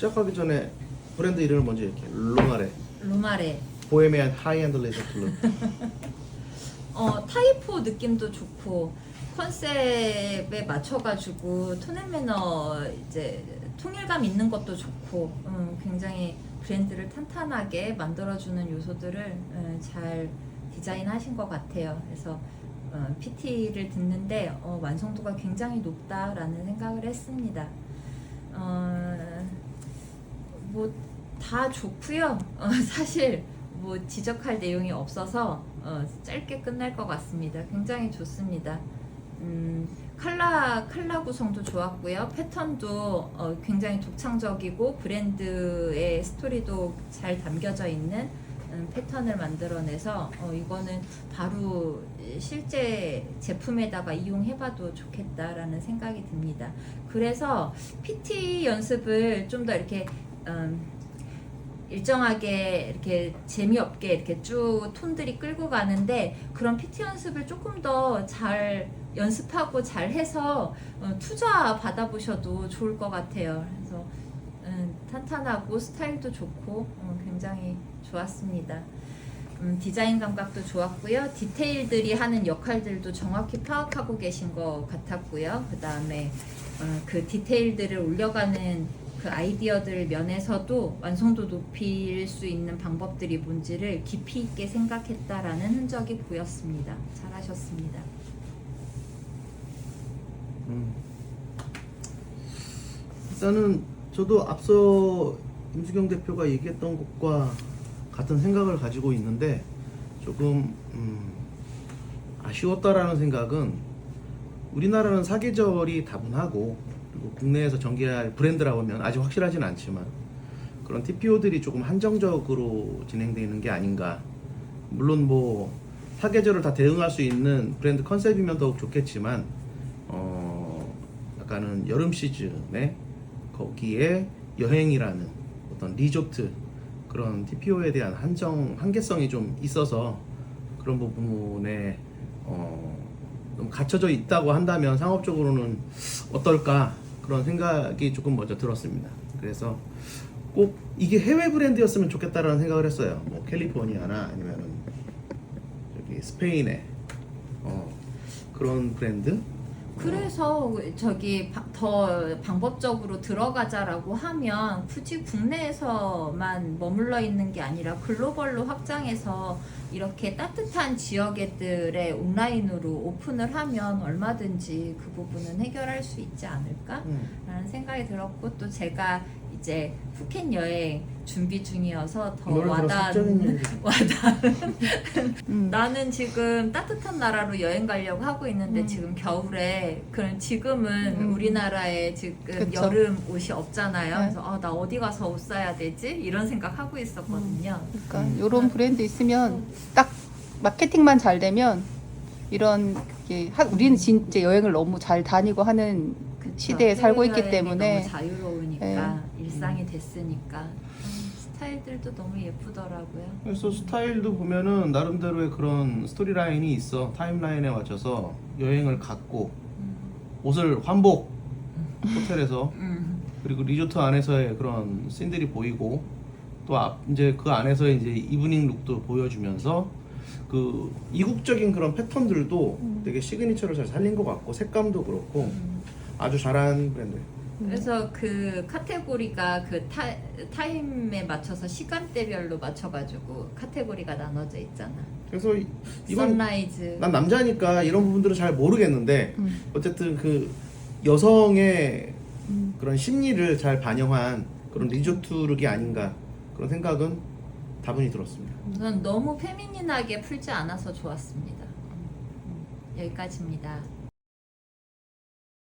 시작하기 전에 브랜드 이름을 먼저 이렇게 루마레 루마레. 보헤미안 하이엔드 레저 클럽 어 타이포 느낌도 좋고 컨셉에 맞춰가지고 톤앤매너 이제 통일감 있는 것도 좋고 음, 굉장히 브랜드를 탄탄하게 만들어주는 요소들을 음, 잘 디자인하신 것 같아요. 그래서 어, PT를 듣는데 어, 완성도가 굉장히 높다라는 생각을 했습니다. 어, 뭐 다 좋고요. 어, 사실 뭐 지적할 내용이 없어서 어, 짧게 끝날 것 같습니다. 굉장히 좋습니다. 음, 칼라 칼라 구성도 좋았고요. 패턴도 어, 굉장히 독창적이고 브랜드의 스토리도 잘 담겨져 있는 음, 패턴을 만들어내서 어, 이거는 바로 실제 제품에다가 이용해봐도 좋겠다라는 생각이 듭니다. 그래서 PT 연습을 좀 더 이렇게 음, 일정하게 이렇게 재미없게 이렇게 쭉 톤들이 끌고 가는데 그런 PT 연습을 조금 더 잘 연습하고 잘 해서 어, 투자 받아보셔도 좋을 것 같아요. 그래서 음, 탄탄하고 스타일도 좋고 어, 굉장히 좋았습니다. 음, 디자인 감각도 좋았고요. 디테일들이 하는 역할들도 정확히 파악하고 계신 것 같았고요. 그 다음에 어, 그 디테일들을 올려가는 그 아이디어들 면에서도 완성도 높일 수 있는 방법들이 뭔지를 깊이 있게 생각했다라는 흔적이 보였습니다. 잘하셨습니다. 음. 일단은 저도 앞서 임수경 대표가 얘기했던 것과 같은 생각을 가지고 있는데 조금 음, 아쉬웠다라는 생각은 우리나라는 사계절이 다분하고 그리고 국내에서 전개할 브랜드라고 하면 아직 확실하진 않지만 그런 TPO들이 조금 한정적으로 진행되는 게 아닌가. 물론 뭐 사계절을 다 대응할 수 있는 브랜드 컨셉이면 더욱 좋겠지만 어 약간은 여름 시즌에 거기에 여행이라는 어떤 리조트 그런 TPO에 대한 한정 한계성이 좀 있어서 그런 부분에 어, 좀 갇혀져 있다고 한다면 상업적으로는 어떨까 그런 생각이 조금 먼저 들었습니다. 그래서 꼭 이게 해외 브랜드였으면 좋겠다라는 생각을 했어요. 뭐 캘리포니아나 아니면은 저기 스페인의 어, 그런 브랜드. 그래서 저기 바- 더 방법적으로 들어가자라고 하면 굳이 국내에서만 머물러 있는 게 아니라 글로벌로 확장해서 이렇게 따뜻한 지역애들의 온라인으로 오픈을 하면 얼마든지 그 부분은 해결할 수 있지 않을까? 음. 라는 생각이 들었고 또 제가 이제 푸켓 여행 준비 중이어서 더 와닿는. 와닿는 음. 나는 지금 따뜻한 나라로 여행 가려고 하고 있는데 음. 지금 겨울에 그럼 지금은 음. 우리나라에 지금 그쵸. 여름 옷이 없잖아요. 네. 그래서 아, 나 어디 가서 옷 사야 되지? 이런 생각 하고 있었거든요. 그러니까 음. 이런 브랜드 있으면 딱 마케팅만 잘 되면 이런 게 하- 우리는 진짜 여행을 너무 잘 다니고 하는 그쵸. 시대에 살고 있기 때문에 너무 자유로우니까 네. 일상이 됐으니까 음, 스타일들도 너무 예쁘더라고요. 그래서 스타일도 보면은 나름대로의 그런 스토리 라인이 있어 타임라인에 맞춰서 여행을 갔고 음. 옷을 환복 호텔에서 음. 그리고 리조트 안에서의 그런 씬들이 보이고 또 앞, 이제 그 안에서 이제 이브닝 룩도 보여주면서 그 이국적인 그런 패턴들도 음. 되게 시그니처를 잘 살린 것 같고 색감도 그렇고 음. 아주 잘한 브랜드. 그래서 그 카테고리가 그 타, 타임에 맞춰서 시간대별로 맞춰가지고 카테고리가 나눠져 있잖아. 그래서 이- 이건 선라이즈. 난 남자니까 이런 부분들은 잘 모르겠는데 음. 어쨌든 그 여성의 음. 그런 심리를 잘 반영한 그런 리조트룩이 아닌가 그런 생각은 다분히 들었습니다. 저는 너무 페미닌하게 풀지 않아서 좋았습니다. 음, 음, 여기까지입니다.